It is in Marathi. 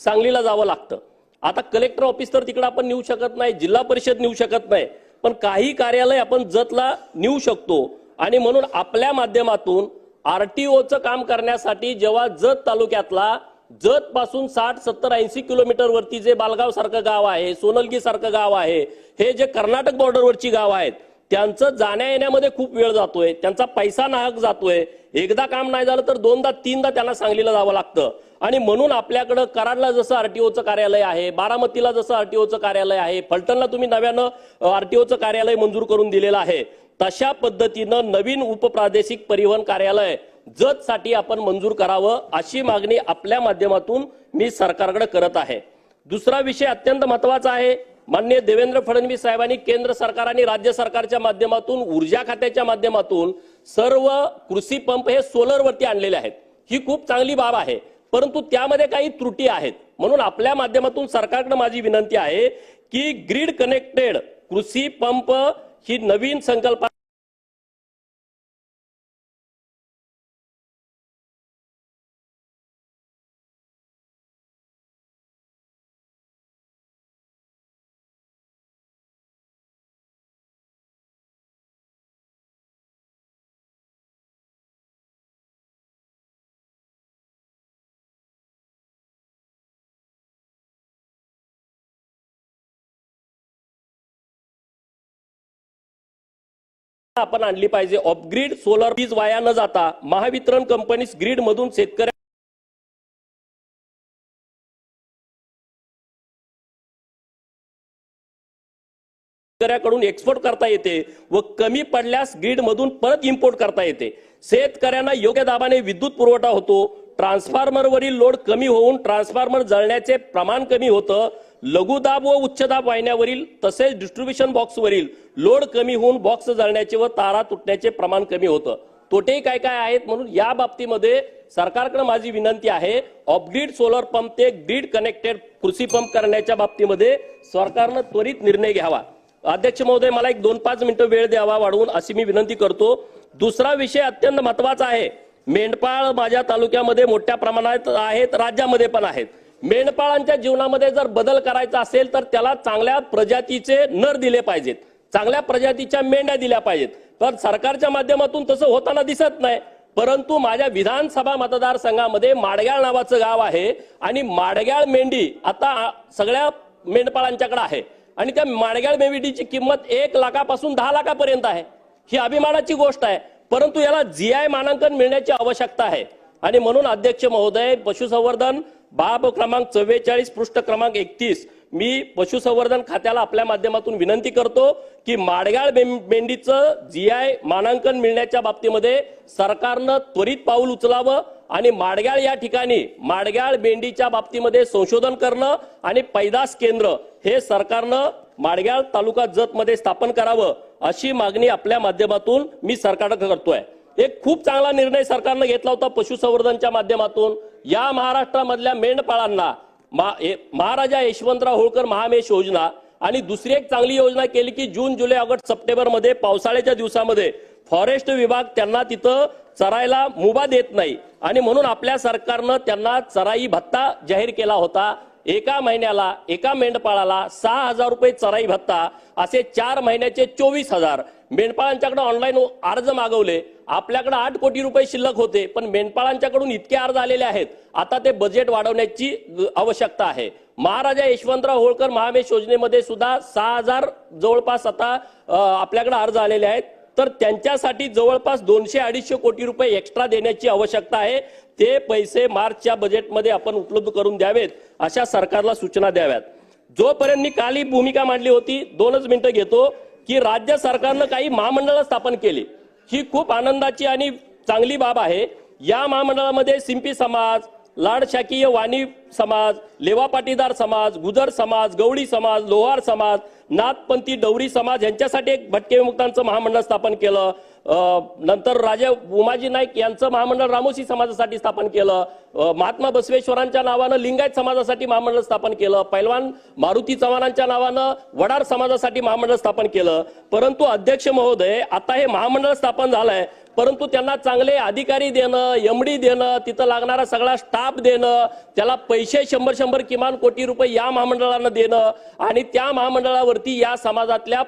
सांगलीला जावं लागतं. आता कलेक्टर ऑफिस तर तिकडे आपण नेऊ शकत नाही जिल्हा परिषद नेऊ शकत नाही पण काही कार्यालय आपण जतला नेऊ शकतो. आणि म्हणून आपल्या माध्यमातून आर टी ओचं काम करण्यासाठी जेव्हा जत तालुक्यातला जत पासून साठ सत्तर ऐंशी किलोमीटर वरती जे बालगाव सारखं गाव आहे सोनलगी सारखं गाव आहे हे जे कर्नाटक बॉर्डरवरची गाव आहेत त्यांचं जाण्या येण्यामध्ये खूप वेळ जातोय त्यांचा पैसा नाहक जातोय. एकदा काम नाही झालं तर दोनदा तीनदा त्यांना सांगलीला जावं लागतं. आणि म्हणून आपल्याकडं कराडला जसं आरटीओचं कार्यालय आहे बारामतीला जसं आरटीओचं कार्यालय आहे फलटणला तुम्ही नव्यानं आरटीओचं कार्यालय मंजूर करून दिलेलं आहे. तशा पद्धतीनं नवीन उपप्रादेशिक परिवहन कार्यालय जतसाठी आपण मंजूर करावं अशी मागणी आपल्या माध्यमातून मी सरकारकडे करत आहे. दुसरा विषय अत्यंत महत्त्वाचा आहे. माननीय देवेंद्र फडणवीस साहेबांनी केंद्र सरकार आणि राज्य सरकारच्या माध्यमातून ऊर्जा खात्याच्या माध्यमातून सर्व कृषी पंप हे सोलरवरती आणलेले आहेत. ही खूप चांगली बाब आहे. परंतु त्यामध्ये काही त्रुटी आहेत. म्हणून आपल्या माध्यमातून सरकारकडे माझी विनंती आहे की ग्रीड कनेक्टेड कृषी पंप ही नवीन संकल्पना आपण आणली पाहिजे. ऑफग्रीड सोलर वीज वाया न जाता महावितरण कंपनीस ग्रीड मधून शेतकऱ्या शेतकऱ्याकडून एक्सपोर्ट करता येते व कमी पडल्यास ग्रीड मधून परत इम्पोर्ट करता येते. शेतकऱ्यांना योग्य दाबाने विद्युत पुरवठा होतो. ट्रान्सफॉर्मरवरील लोड कमी होऊन ट्रान्सफॉर्मर जळण्याचे प्रमाण कमी होतं. लघुदाब व उच्चदाब वाहिन्यावरील तसेच डिस्ट्रीब्युशन बॉक्सवरील लोड कमी होऊन बॉक्स जळण्याचे व तारा तुटण्याचे प्रमाण कमी होतं. तोटे काय काय आहेत म्हणून या बाबतीमध्ये सरकारकडे माझी विनंती आहे ऑफग्रीड सोलर पंप ते ग्रीड कनेक्टेड कृषी पंप करण्याच्या बाबतीमध्ये सरकारनं त्वरित निर्णय घ्यावा. अध्यक्ष महोदय मला एक दोन पाच मिनिटं वेळ द्यावा वाढवून अशी मी विनंती करतो. दुसरा विषय अत्यंत महत्त्वाचा आहे. मेंढपाळ माझ्या तालुक्यामध्ये मोठ्या प्रमाणात आहेत राज्यामध्ये पण आहेत. मेंढपाळांच्या जीवनामध्ये जर बदल करायचा असेल तर त्याला चांगल्या प्रजातीचे नर दिले पाहिजेत. चांगल्या प्रजातीच्या मेंढ्या दिल्या पाहिजेत. तर सरकारच्या माध्यमातून तसं होताना दिसत नाही. परंतु माझ्या विधानसभा मतदारसंघामध्ये माडग्याळ नावाचं गाव आहे आणि माडग्याळ मेंढी आता सगळ्या मेंढपाळांच्याकडे आहे. आणि त्या माडग्याळ मेंढीची किंमत एक लाखापासून दहा लाखापर्यंत आहे. ही अभिमानाची गोष्ट आहे. परंतु याला जी आय मानांकन मिळण्याची आवश्यकता आहे. आणि म्हणून अध्यक्ष महोदय पशुसंवर्धन बाब क्रमांक चव्वेचाळीस पृष्ठ क्रमांक एकतीस. मी पशुसंवर्धन खात्याला आपल्या माध्यमातून विनंती करतो की माडगाळ मेंढीचं जीआय मानांकन मिळण्याच्या बाबतीमध्ये सरकारनं त्वरित पाऊल उचलावं आणि माडगाळ या ठिकाणी माडगाळ मेंढीच्या बाबतीमध्ये संशोधन करणं आणि पैदास केंद्र हे सरकारनं माडगाळ तालुका जतमध्ये स्थापन करावं अशी मागणी आपल्या माध्यमातून मी सरकारकडे करतोय. एक खूप चांगला निर्णय सरकारनं घेतला होता पशुसंवर्धनच्या माध्यमातून. या महाराष्ट्रामधल्या मेंढपाळांना महाराजा यशवंतराव होळकर महामेश योजना आणि दुसरी एक चांगली योजना केली की जून जुलै ऑगस्ट सप्टेंबरमध्ये पावसाळ्याच्या दिवसामध्ये फॉरेस्ट विभाग त्यांना तिथं चरायला मुभा देत नाही. आणि म्हणून आपल्या सरकारनं त्यांना चराई भत्ता जाहीर केला होता. एका महिन्याला एका मेंढपाळाला सहा हजार रुपये चराई भत्ता असे चार महिन्याचे चोवीस हजार. मेंढपाळांच्याकडे ऑनलाईन अर्ज मागवले. आपल्याकडे आठ कोटी रुपये शिल्लक होते पण मेंढपाळांच्याकडून इतके अर्ज आलेले आहेत. आता ते बजेट वाढवण्याची आवश्यकता आहे. महाराजा यशवंतराव होळकर महामेश योजनेमध्ये सुद्धा सहा हजार जवळपास आता आपल्याकडे अर्ज आलेले आहेत. तर त्यांच्यासाठी जवळपास दोनशे अडीचशे कोटी रुपये एक्स्ट्रा देण्याची आवश्यकता आहे. ते पैसे मार्चच्या बजेटमध्ये आपण उपलब्ध करून द्यावेत अशा सरकारला सूचना द्याव्यात. जोपर्यंत मी काल ही भूमिका मांडली होती दोनच मिनिटं घेतो की राज्य सरकारनं काही महामंडळ स्थापन केली. ही खूप आनंदाची आणि चांगली बाब आहे. या महामंडळामध्ये सिंपी समाज लाड शाकीय वाणी समाज लेवा पाटीदार समाज गुजर समाज गवळी समाज लोहार समाज नाथपंथी डवरी समाज यांच्यासाठी एक भटके विमुक्तांचं महामंडळ स्थापन केलं. नंतर राजा उमाजी नाईक यांचं महामंडळ रामोशी समाजासाठी स्थापन केलं. महात्मा बसवेश्वरांच्या नावानं लिंगायत समाजासाठी महामंडळ स्थापन केलं. पैलवान मारुती चव्हाणांच्या नावानं वडार समाजासाठी महामंडळ स्थापन केलं. परंतु अध्यक्ष महोदय आता हे महामंडळ स्थापन झालंय. परंतु त्यांना चांगले अधिकारी देणं एमडी देणं तिथं लागणारा सगळा स्टाफ देणं त्याला पैसे शंभर शंभर किमान कोटी रुपये या महामंडळानं देणं आणि त्या महामंडळावरती या समाजातल्या